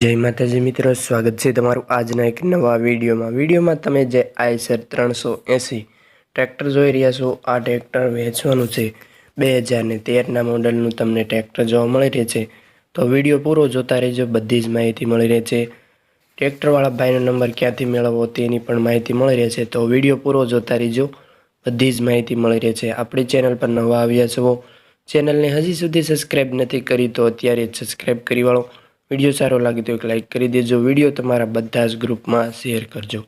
જય માતાજી મિત્રો, સ્વાગત છે તમારું આજના એક નવા વિડીયોમાં. વિડીયોમાં તમે જે આઈસર ત્રણસો એંસી ટ્રેક્ટર જોઈ રહ્યા છો, આ ટ્રેક્ટર વેચવાનું છે. બે હજારને તેરના મોડલનું તમને ટ્રેક્ટર જોવા મળી રહે છે. તો વીડિયો પૂરો જોતા રહેજો, બધી જ માહિતી મળી રહે છે. ટ્રેક્ટરવાળા ભાઈનો નંબર ક્યાંથી મેળવવો તેની પણ માહિતી મળી રહે છે. તો વીડિયો પૂરો જોતા રહેજો, બધી જ માહિતી મળી રહે છે. આપણી ચેનલ પર નવા આવ્યા છો, ચેનલને હજી સુધી સબસ્ક્રાઈબ નથી કરી તો અત્યારે જ સબસ્ક્રાઈબ કરી વાળો. વીડિયો સારો લાગે તો એક લાઇક કરી દેજો. વીડિયો તમારા બધા જ ગ્રુપમાં શેર કરજો.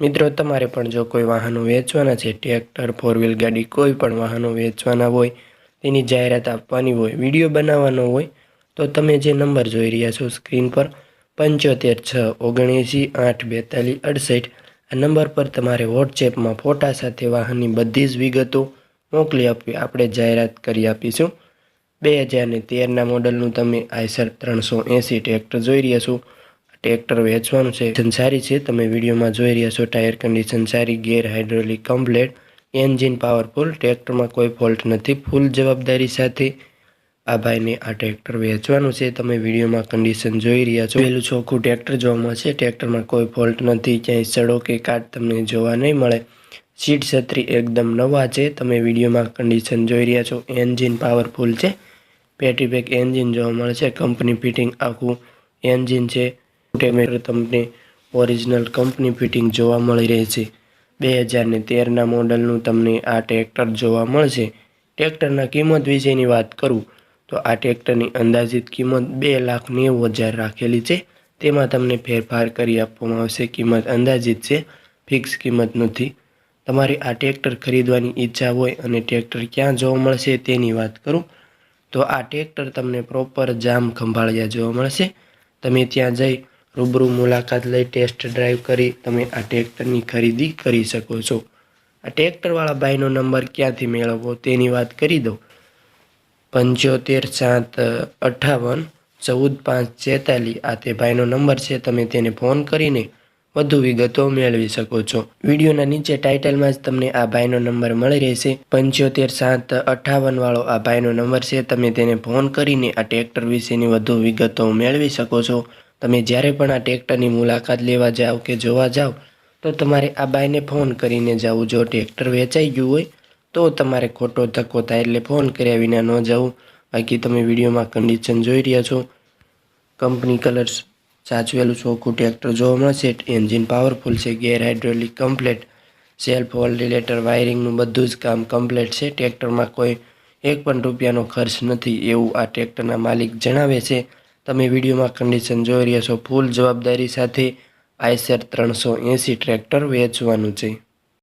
મિત્રો, તમારે પણ જો કોઈ વાહનો વેચવાના છે, ટ્રેક્ટર ફોર વ્હીલ ગાડી, કોઈ પણ વાહનો વેચવાના હોય, તેની જાહેરાત આપવાની હોય, વીડિયો બનાવવાનો હોય, તો તમે જે નંબર જોઈ રહ્યા છો સ્ક્રીન પર, પંચોતેર છ ઓગણએંસી આઠ બેતાલીસ અડસઠ, આ નંબર પર તમારે વોટ્સએપમાં ફોટા સાથે વાહનની બધી જ વિગતો મોકલી આપવી. આપણે જાહેરાત કરી આપીશું. બે હજારની તેરના મોડલનું તમે આઈસર ત્રણસો એંસી ટ્રેક્ટર જોઈ રહ્યા છો. ટ્રેક્ટર વેચવાનું છે. સારી છે. તમે વિડીયોમાં જોઈ રહ્યા છો ટાયર કન્ડિશન સારી gear hydraulic, complete. Engine powerful. ટ્રેક્ટરમાં કોઈ ફોલ્ટ નથી. ફૂલ જવાબદારી સાથે આ ભાઈને આ ટ્રેક્ટર વેચવાનું છે. તમે વિડીયોમાં કન્ડિશન જોઈ રહ્યા છો. પહેલું ચોખ્ખું ટ્રેક્ટર જોવા મળશે ટ્રેક્ટરમાં કોઈ ફોલ્ટ નથી. ક્યાંય સડો કે કાટ તમને જોવા નહીં મળે. સીટ છત્રી એકદમ નવા છે. તમે વિડીયોમાં કન્ડિશન જોઈ રહ્યા છો. એન્જિન પાવરફુલ છે. પેટી પેક એન્જિન જોવા મળે છે. કંપની ફિટિંગ આખું એન્જિન છે. ટેમેટર તમને ઓરિજિનલ કંપની ફિટિંગ જોવા મળી રહે છે. બે હજારને તેરના મોડલનું તમને આ ટ્રેક્ટર જોવા મળશે. ટ્રેક્ટરના કિંમત વિશેની વાત કરું, તો આ ટ્રેક્ટરની અંદાજિત કિંમત બે લાખ નેવું હજાર રાખેલી છે. તેમાં તમને ફેરફાર કરી આપવામાં આવશે. કિંમત અંદાજિત છે ફિક્સ કિંમત નથી. તમારે આ ટ્રેક્ટર ખરીદવાની ઈચ્છા હોય અને ટ્રેક્ટર ક્યાં જોવા મળશે તેની વાત કરું તો આ ટ્રેક્ટર તમને પ્રોપર જામ ખંભાળિયા જોવા મળશે. તમે ત્યાં જઈ રૂબરૂ મુલાકાત લઈ ટેસ્ટ ડ્રાઈવ કરી તમે આ ટ્રેક્ટરની ખરીદી કરી શકો છો. આ ટ્રેક્ટરવાળા ભાઈનો નંબર ક્યાંથી મેળવવો તેની વાત કરી દો પંચોતેર સાત અઠ્ઠાવન ચૌદ પાંચ છેતાલીસ આ તે ભાઈનો નંબર છે. તમે તેને ફોન કરીને વધુ વિગતો મેળવી શકો છો. વિડીયોના નીચે ટાઇટલમાં જ તમને આ ભાઈનો નંબર મળી રહેશે. પંચોતેર સાત અઠાવન વાળો આ ભાઈનો નંબર છે. તમે તેને ફોન કરીને આ ટ્રેક્ટર વિશેની વધુ વિગતો મેળવી શકો છો. તમે જ્યારે પણ આ ટ્રેક્ટરની મુલાકાત લેવા જાઓ કે જોવા જાઓ તો તમારે આ ભાઈને ફોન કરીને જવું. જો ટ્રેક્ટર વેચાઈ ગયું હોય, તો તમારે ખોટો ધક્કો થાય એટલે ફોન કર્યા વિના ન જવું. બાકી તમે વિડીયોમાં કન્ડિશન જોઈ રહ્યા છો. કંપની કલર્સ સાચવેલું ચોખ્ખું ટ્રેક્ટર જોવા મળશે એન્જિન પાવરફુલ છે. ગેર હાઇડ્રોલિક કમ્પ્લેટ સેલ્ફ ઓલ્ડિલેટર વાયરિંગનું બધું જ કામ કમ્પ્લેટ છે. ટ્રેક્ટરમાં કોઈ એક પણ રૂપિયાનો ખર્ચ નથી. એવું આ ટ્રેક્ટરના માલિક જણાવે છે. તમે વિડીયોમાં કન્ડિશન જોઈ રહ્યા છો. ફૂલ જવાબદારી સાથે આઈસર ત્રણસો એંસી ટ્રેક્ટર વેચવાનું છે.